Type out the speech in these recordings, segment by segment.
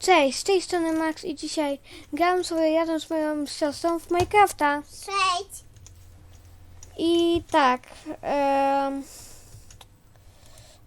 Cześć, z tej strony Max i dzisiaj grałem sobie razem z moją siostrą w Minecrafta. Cześć. I tak,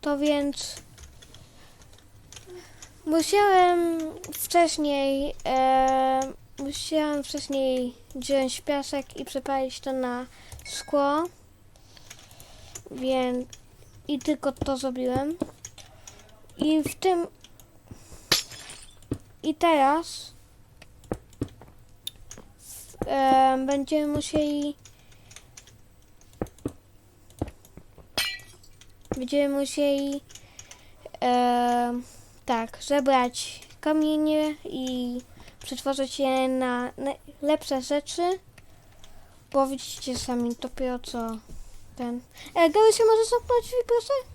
to więc musiałem wcześniej, em, musiałem wcześniej wziąć piasek i przepalić to na szkło, więc i tylko to zrobiłem. I w tym i teraz em, będziemy musieli będziemy musieli em, tak, zebrać kamienie i przetworzyć je na, lepsze rzeczy. Bo widzicie sami dopiero co ten. E, Gary się może zamknąć proszę?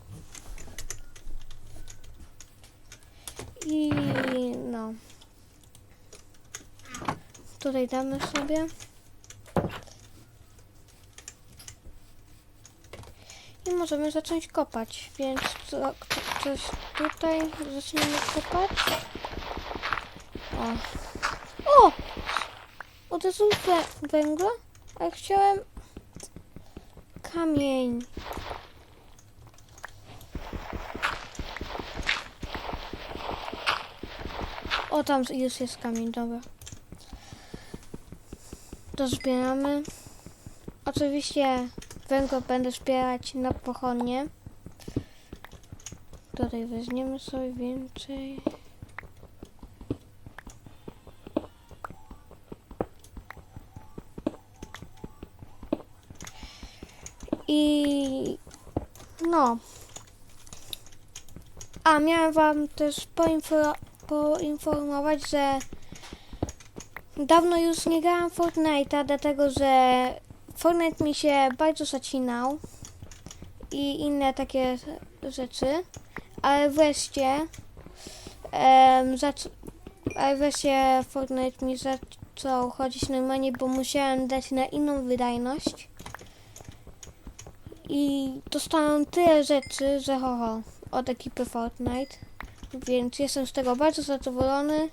I no. Tutaj damy sobie. I możemy zacząć kopać, więc co, co, coś tutaj zaczniemy kopać. O! O! Od razu wę- węgla? A chciałem kamień. O, tam już jest kamień, dobra. To zbieramy. Oczywiście węgla będę zbierać na pochodnie. Tutaj weźmiemy sobie więcej. I no. A miałem wam też poinfo- poinformować, że dawno już nie grałam Fortnite'a, dlatego że Fortnite mi się bardzo zacinał i inne takie rzeczy, ale wreszcie zac- ale wreszcie Fortnite mi zaczął chodzić normalnie, bo musiałem dać na inną wydajność. I dostałem tyle rzeczy, że ho, ho od ekipy Fortnite, więc jestem z tego bardzo zadowolony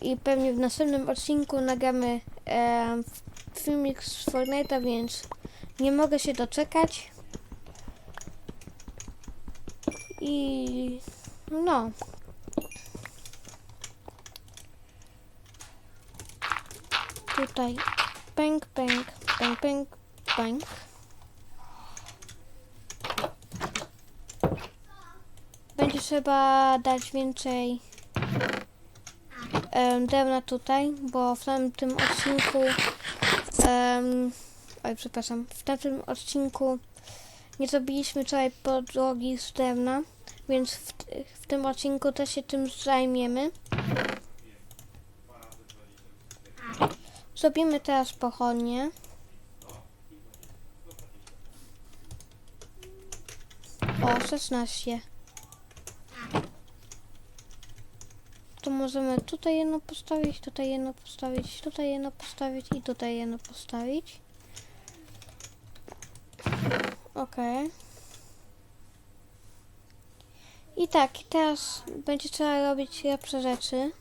i pewnie w następnym odcinku nagramy em, filmik z Fortnite'a, więc nie mogę się doczekać. I no. Tutaj pęk, pęk, pęk, pęk, pęk. Będzie trzeba dać więcej em, drewna tutaj, bo w tamtym odcinku em, oj przepraszam, w tamtym odcinku nie zrobiliśmy całej podłogi z drewna, więc w, w tym odcinku też się tym zajmiemy. Zrobimy teraz pochodnie. O, 16. To możemy tutaj jedno postawić, tutaj jedno postawić, tutaj jedno postawić i tutaj jedno postawić. Okej. I tak, teraz będzie trzeba robić lepsze rzeczy.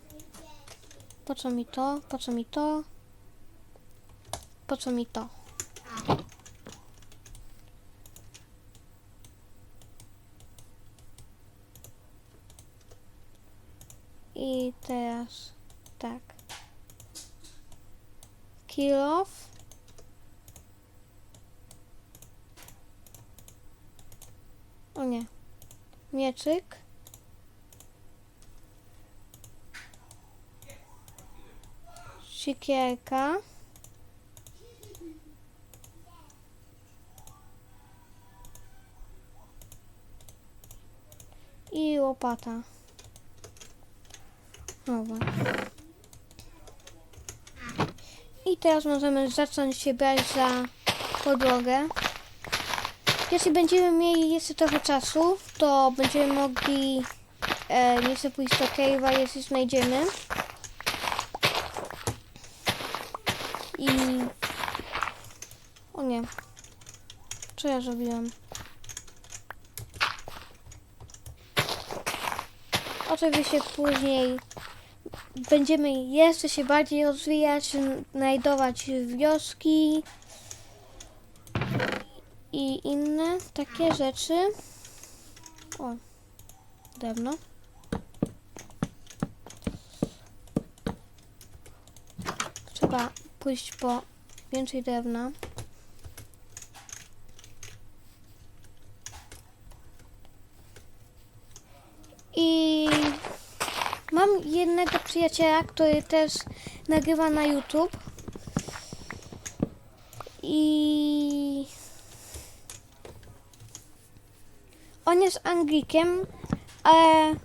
Po co mi to? Po co mi to? Po co mi to? I teraz tak. Kill off. O nie. Mieczyk. Siekierka. I łopata. I teraz możemy zacząć się brać za podłogę. Jeśli będziemy mieli jeszcze trochę czasu, to będziemy mogli e, chcę pójść do cave'a, jeśli znajdziemy. I... O nie. Co ja zrobiłem? Oczywiście później będziemy jeszcze się bardziej rozwijać, znajdować wioski i inne takie rzeczy. O, drewno. Trzeba pójść po więcej drewna. I mam jednego przyjaciela, który też nagrywa na YouTube. I on jest Anglikiem, ale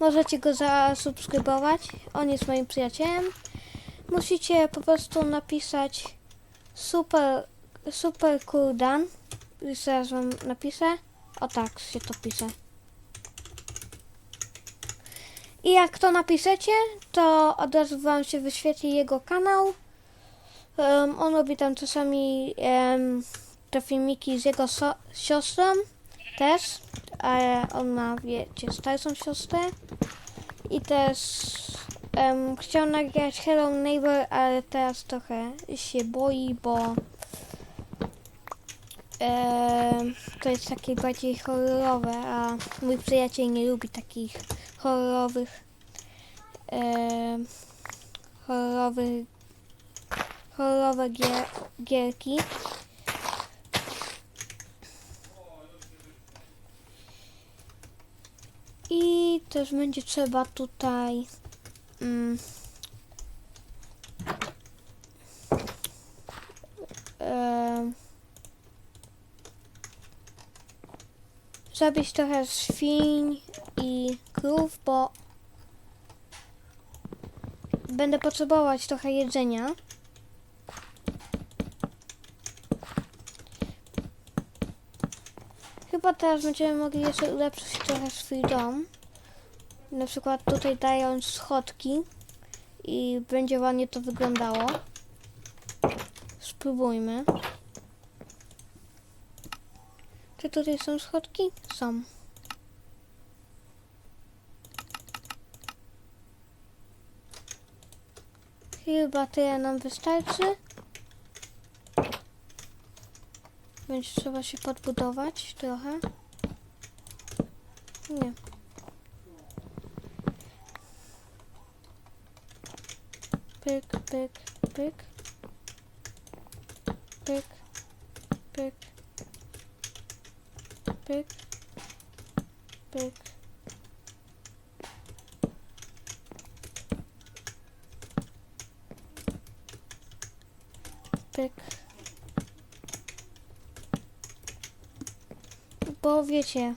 możecie go zasubskrybować. On jest moim przyjacielem. Musicie po prostu napisać super, super kurdan. Już zaraz wam napiszę. O tak się to pisze. I jak to napiszecie, to od razu wam się wyświetli jego kanał. Em, on robi tam czasami em, te filmiki z jego so- siostrą też, ale on ma, wiecie, starszą siostrę. I też em, chciał nagrać Hello Neighbor, ale teraz trochę się boi, bo em, to jest takie bardziej horrorowe, a mój przyjaciel nie lubi takich horrorowych em, horrorowych horrorowe gier, gierki. I też będzie trzeba tutaj mm, zabić trochę świń i krów, bo będę potrzebować trochę jedzenia. Chyba teraz będziemy mogli jeszcze ulepszyć trochę swój dom. Na przykład tutaj dając schodki i będzie ładnie to wyglądało. Spróbujmy. Czy tutaj są schodki? Są. Chyba tyle nam wystarczy. Będzie trzeba się podbudować trochę. Nie. Pyk, pyk, pyk. Pyk, pyk. Pyk. Pyk. Pyk. Bo wiecie,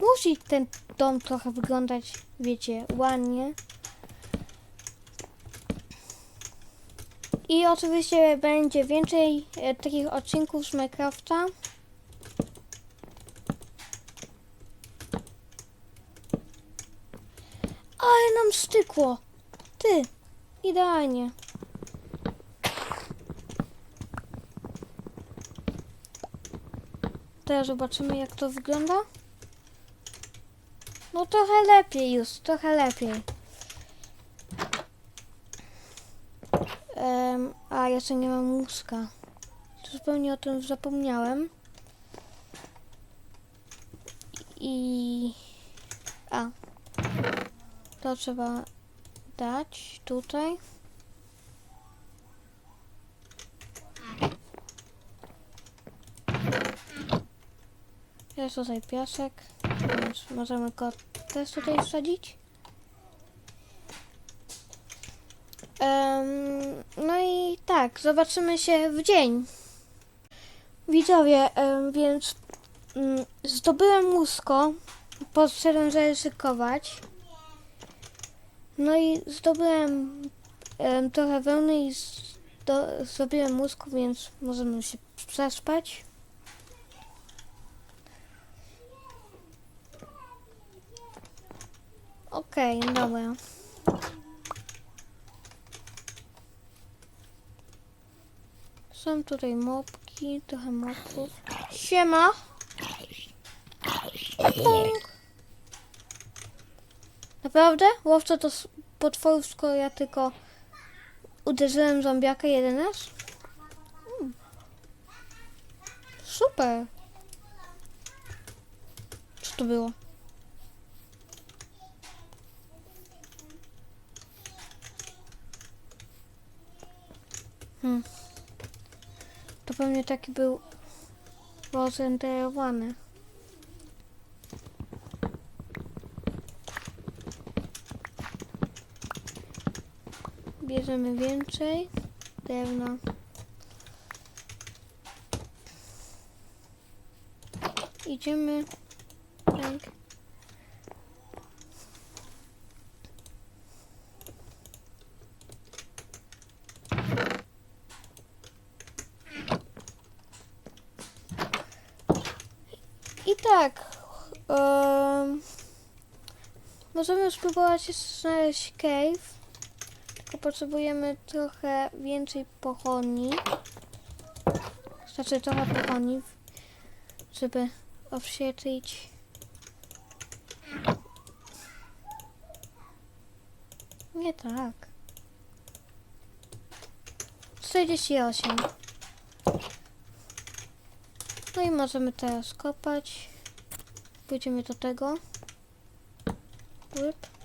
musi ten dom trochę wyglądać, wiecie, ładnie. I oczywiście będzie więcej e, takich odcinków z Minecrafta. Ale nam stykło. Ty, idealnie. Teraz zobaczymy jak to wygląda. No trochę lepiej już, trochę lepiej. Em, a jeszcze nie mam łuska. Zupełnie o tym zapomniałem. I... A. To trzeba dać tutaj. Jest tutaj piasek, więc możemy go też tutaj wsadzić. Em, no i tak, zobaczymy się w dzień. Widzowie, em, więc mm, zdobyłem łusko, poszedłem zaryzykować. No i zdobyłem em, trochę wełny i zdo, zdobyłem łusko, więc możemy się przespać. Okej, dobra. Są tutaj mopki, trochę mopków. Siema! Punk. Naprawdę? Łowca to potworów, skoro ja tylko uderzyłem zombiaka jeden raz? Hmm. Super. Co to było? Hmm. To pewnie taki był rozrenderowany. Bierzemy więcej drewna. Idziemy. Tak. I tak. em, możemy spróbować jeszcze znaleźć cave. Tylko potrzebujemy trochę więcej pochodni. Znaczy trochę pochodni, żeby oświetlić. Nie tak. 48. No i możemy teraz kopać. Pójdziemy do tego. Łyp.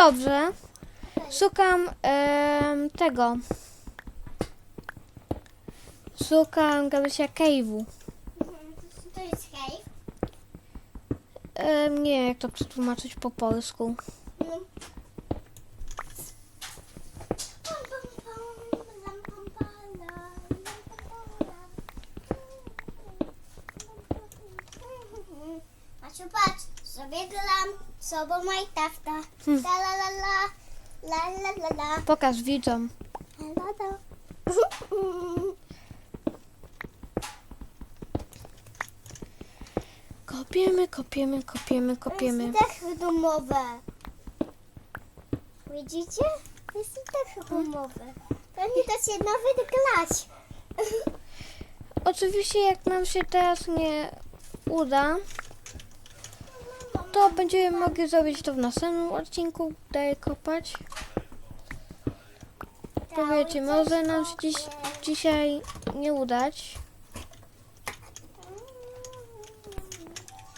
Dobrze. Szukam em, tego. Szukam Gabysia Cave'u. To jest cave. Em, nie wiem jak to przetłumaczyć po polsku. No. Sobą Minecrafta. Hmm. La la la la, la la la la, Pokaż widzom. la la la. Kopiemy, kopiemy, kopiemy, kopiemy. To jest dach domowe. Widzicie? To jest dach domowe. Pewnie to się nawet grać. Oczywiście jak nam się teraz nie uda, to będziemy mogli zrobić to w następnym odcinku. Daję kopać. Powiecie, może nam się dziś, dzisiaj nie udać.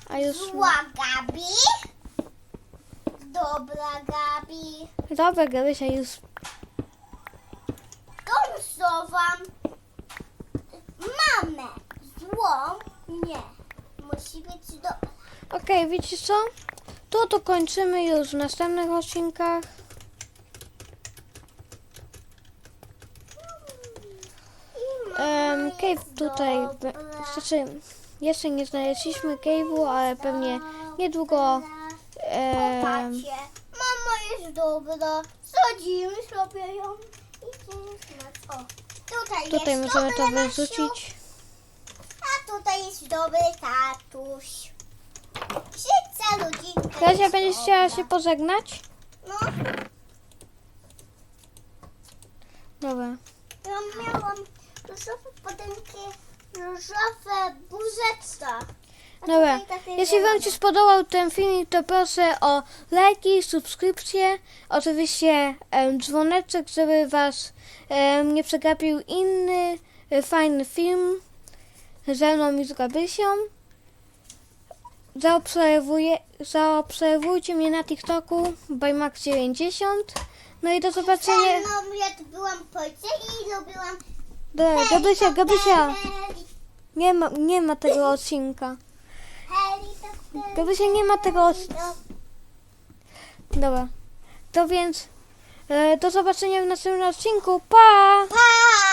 A już... Zła Gabi. Dobra Gabi. Dobra, Gabysia już... Gąsowam. Mamę. Złą? Nie. Musi być dobra. Okej, wiecie co? To to kończymy już w następnych odcinkach. Em, cave tutaj, znaczy jeszcze nie znaleźliśmy cave'u, ale pewnie niedługo em, Popatrzcie. Mama jest dobra. Sadzimy sobie ją. Spać. O. Tutaj, tutaj możemy to wyrzucić. A tutaj jest dobry tatuś. Rodzinka Kasia, będziesz chciała się pożegnać? No, Dobra. ja miałam różowe podynki, różowe burzeczka. A Dobra, tutaj takie jeśli Wam zielone. się spodobał ten filmik, to proszę o lajki, subskrypcje, oczywiście em, dzwoneczek, żeby Was em, nie przegapił inny e, fajny film ze mną i z Gabysią. Zaobserwuję, zaobserwujcie mnie na TikToku bymax90. No i do zobaczenia. No, ja byłam Polsce i lubiłam Dobra, Gabysia, Gabysia, nie ma, nie ma tego odcinka. Gabysia, nie ma tego odcinka. Dobra. To więc e, do zobaczenia w następnym odcinku. Pa! Pa!